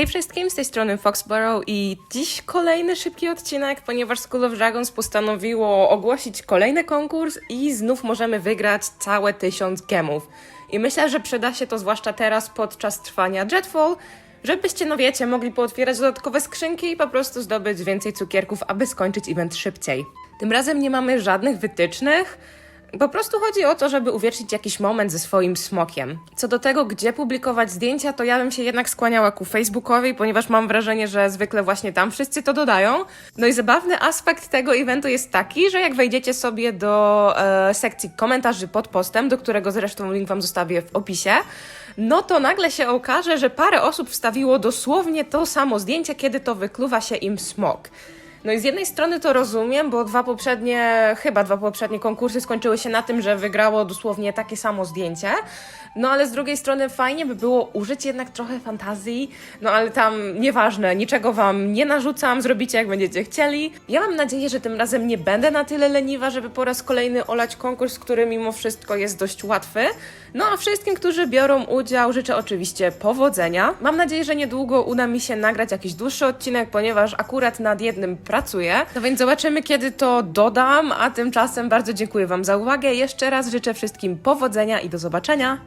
Hej wszystkim, z tej strony Foxborough i dziś kolejny szybki odcinek, ponieważ School of Dragons postanowiło ogłosić kolejny konkurs i znów możemy wygrać całe tysiąc gemów. I myślę, że przyda się to zwłaszcza teraz podczas trwania Jetfall, żebyście, no wiecie, mogli pootwierać dodatkowe skrzynki i po prostu zdobyć więcej cukierków, aby skończyć event szybciej. Tym razem nie mamy żadnych wytycznych, po prostu chodzi o to, żeby uwiecznić jakiś moment ze swoim smokiem. Co do tego, gdzie publikować zdjęcia, to ja bym się jednak skłaniała ku Facebookowi, ponieważ mam wrażenie, że zwykle właśnie tam wszyscy to dodają. No i zabawny aspekt tego eventu jest taki, że jak wejdziecie sobie do e, sekcji komentarzy pod postem, do którego zresztą link wam zostawię w opisie, no to nagle się okaże, że parę osób wstawiło dosłownie to samo zdjęcie, kiedy to wykluwa się im smok. No i z jednej strony to rozumiem, bo dwa poprzednie, chyba dwa poprzednie konkursy skończyły się na tym, że wygrało dosłownie takie samo zdjęcie. No ale z drugiej strony fajnie by było użyć jednak trochę fantazji, no ale tam nieważne, niczego wam nie narzucam, zrobicie jak będziecie chcieli. Ja mam nadzieję, że tym razem nie będę na tyle leniwa, żeby po raz kolejny olać konkurs, który mimo wszystko jest dość łatwy. No a wszystkim, którzy biorą udział, życzę oczywiście powodzenia. Mam nadzieję, że niedługo uda mi się nagrać jakiś dłuższy odcinek, ponieważ akurat nad jednym pracuję. No więc zobaczymy, kiedy to dodam, a tymczasem bardzo dziękuję Wam za uwagę. Jeszcze raz życzę wszystkim powodzenia i do zobaczenia.